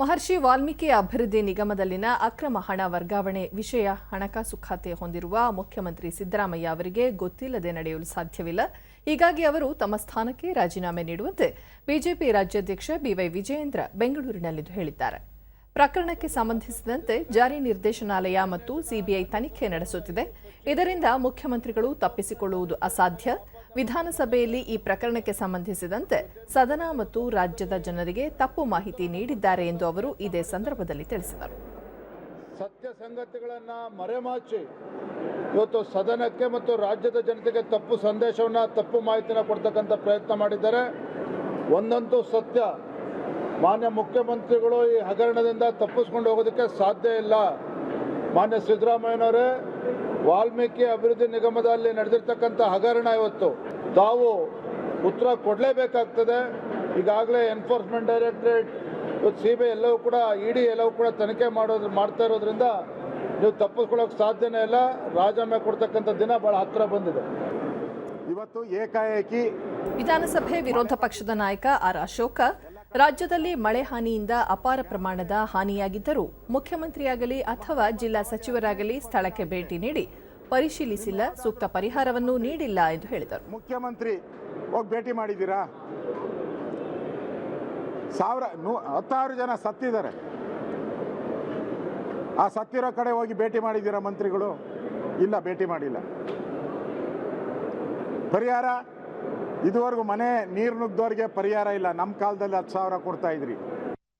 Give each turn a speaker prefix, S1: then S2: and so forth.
S1: ಮಹರ್ಷಿ ವಾಲ್ಮೀಕಿ ಅಭಿವೃದ್ಧಿ ನಿಗಮದಲ್ಲಿನ ಅಕ್ರಮ ಹಣ ವರ್ಗಾವಣೆ ವಿಷಯ ಹಣಕಾಸು ಖಾತೆ ಹೊಂದಿರುವ ಮುಖ್ಯಮಂತ್ರಿ ಸಿದ್ದರಾಮಯ್ಯ ಅವರಿಗೆ ಗೊತ್ತಿಲ್ಲದೆ ನಡೆಯಲು ಸಾಧ್ಯವಿಲ್ಲ. ಹೀಗಾಗಿ ಅವರು ತಮ್ಮ ಸ್ಥಾನಕ್ಕೆ ರಾಜೀನಾಮೆ ನೀಡುವಂತೆ ಬಿಜೆಪಿ ರಾಜ್ಯಾಧ್ಯಕ್ಷ ಬಿವೈ ವಿಜಯೇಂದ್ರ ಬೆಂಗಳೂರಿನಲ್ಲಿಂದು ಹೇಳಿದ್ದಾರೆ. ಪ್ರಕರಣಕ್ಕೆ ಸಂಬಂಧಿಸಿದಂತೆ ಜಾರಿ ನಿರ್ದೇಶನಾಲಯ ಮತ್ತು ಸಿಬಿಐ ತನಿಖೆ ನಡೆಸುತ್ತಿದೆ. ಇದರಿಂದ ಮುಖ್ಯಮಂತ್ರಿಗಳು ತಪ್ಪಿಸಿಕೊಳ್ಳುವುದು ಅಸಾಧ್ಯ. ವಿಧಾನಸಭೆಯಲ್ಲಿ ಈ ಪ್ರಕರಣಕ್ಕೆ ಸಂಬಂಧಿಸಿದಂತೆ ಸದನ ಮತ್ತು ರಾಜ್ಯದ ಜನರಿಗೆ ತಪ್ಪು ಮಾಹಿತಿ ನೀಡಿದ್ದಾರೆ ಎಂದು ಅವರು ಇದೇ ಸಂದರ್ಭದಲ್ಲಿ ತಿಳಿಸಿದರು.
S2: ಸತ್ಯ ಸಂಗತಿಗಳನ್ನು ಮರೆಮಾಚಿ. ಇವತ್ತು ಸದನಕ್ಕೆ ಮತ್ತು ರಾಜ್ಯದ ಜನತೆಗೆ ತಪ್ಪು ಸಂದೇಶವನ್ನು, ತಪ್ಪು ಮಾಹಿತಿನ ಕೊಡ್ತಕ್ಕಂಥ ಪ್ರಯತ್ನ ಮಾಡಿದ್ದಾರೆ. ಒಂದಂತೂ ಸತ್ಯ. ಮಾನ್ಯ ಮುಖ್ಯಮಂತ್ರಿಗಳು ಈ ಹಗರಣದಿಂದ ತಪ್ಪಿಸ್ಕೊಂಡು ಹೋಗೋದಕ್ಕೆ ಸಾಧ್ಯ ಇಲ್ಲ. ಮಾನ್ಯ ಸಿದ್ದರಾಮಯ್ಯನವರೇ ವಾಲ್ಮೀಕಿ ಅಭಿವೃದ್ಧಿ ನಿಗಮದಲ್ಲಿ ನಡೆದಿರ್ತಕ್ಕಂಥ ಹಗರಣ ಇವತ್ತು. ತಾವು ಉತ್ತರ ಕೊಡಲೇಬೇಕಾಗ್ತದೆ. ಈಗಾಗಲೇ ಎನ್ಫೋರ್ಸ್ಮೆಂಟ್ ಡೈರೆಕ್ಟರೇಟ್ ಇವತ್ತು ಸಿ ಬಿ ಐ ಎಲ್ಲವೂ ಕೂಡ ಇಡಿ ಎಲ್ಲವೂ ಕೂಡ ತನಿಖೆ ಮಾಡೋದು ಮಾಡ್ತಾ ಇರೋದ್ರಿಂದ ನೀವು ತಪ್ಪಿಸ್ಕೊಳ್ಳೋಕೆ ಸಾಧ್ಯನೇ ಇಲ್ಲ. ರಾಜೀನಾಮೆ ಕೊಡ್ತಕ್ಕಂಥ ದಿನ ಭಾಳ ಹತ್ತಿರ ಬಂದಿದೆ.
S3: ಇವತ್ತು ಏಕಾಏಕಿ
S1: ವಿಧಾನಸಭೆ ವಿರೋಧ ಪಕ್ಷದ ನಾಯಕ ಆರ್ ಅಶೋಕ ರಾಜ್ಯದಲ್ಲಿ ಮಳೆ ಹಾನಿಯಿಂದ ಅಪಾರ ಪ್ರಮಾಣದ ಹಾನಿಯಾಗಿದ್ದರೂ ಮುಖ್ಯಮಂತ್ರಿಯಾಗಲಿ ಅಥವಾ ಜಿಲ್ಲಾ ಸಚಿವರಾಗಲಿ ಸ್ಥಳಕ್ಕೆ ಭೇಟಿ ನೀಡಿ ಪರಿಶೀಲಿಸಿಲ್ಲ, ಸೂಕ್ತ ಪರಿಹಾರವನ್ನು ನೀಡಿಲ್ಲ ಎಂದು ಹೇಳಿದರು.
S3: ಮುಖ್ಯಮಂತ್ರಿ, ಹೋಗಿ ಭೇಟಿ ಮಾಡಿದ್ದೀರಾ? ಸಾವಿರ ಹತ್ತಾರು ಜನ ಸತ್ತಿದ್ದಾರೆ. ಆ ಸತ್ತಿರೋ ಕಡೆ ಹೋಗಿ ಭೇಟಿ ಮಾಡಿದ್ದೀರಾ ಮಂತ್ರಿಗಳು? ಇಲ್ಲ, ಭೇಟಿ ಮಾಡಿಲ್ಲ. ಪರಿಹಾರ? ಇದುವರೆಗೂ ಮನೆ ನೀರು ನುಗ್ದವ್ರಿಗೆ ಪರಿಹಾರ ಇಲ್ಲ. ನಮ್ಮ ಕಾಲದಲ್ಲಿ ಹತ್ತು ಸಾವಿರ ಕೊಡ್ತಾ ಇದ್ರಿ.